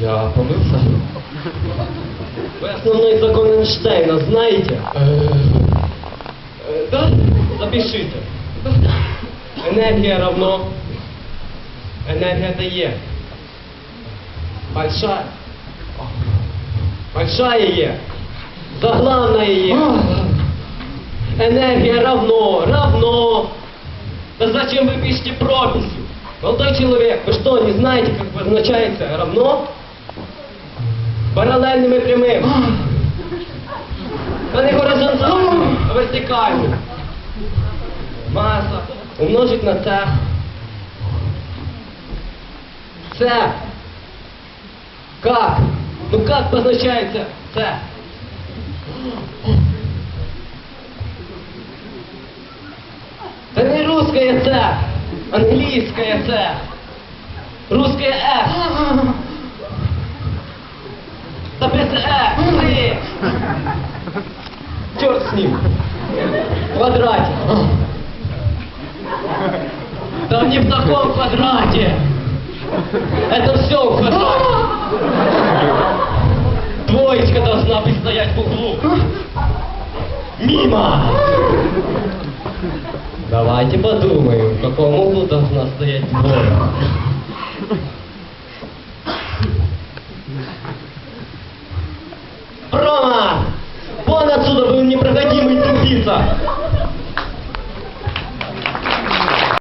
Я помылся. Вы основной закон Эйнштейна знаете? Э, Э, Да? Запишите. Энергия равно... Энергия дає. Большая. Большая Е. Заглавная Е. Энергия равно, равно. Да зачем вы пишете прописью? Молодой человек, вы что, не знаете, как обозначается равно? Параллельным и прямым. Та не горизонтально, а вертикально. Маса умножить на це. Це. Как? Ну как позначається це? Та не русское це, англійське це. Русское С. Черт с ним. В квадрате. Там не в таком квадрате. Это все в квадрате. Двоечка должна быть стоять в углу. Мимо. Давайте подумаем, в каком углу должна стоять двойка. Рома! Отсюда, вы непроходимый тупица!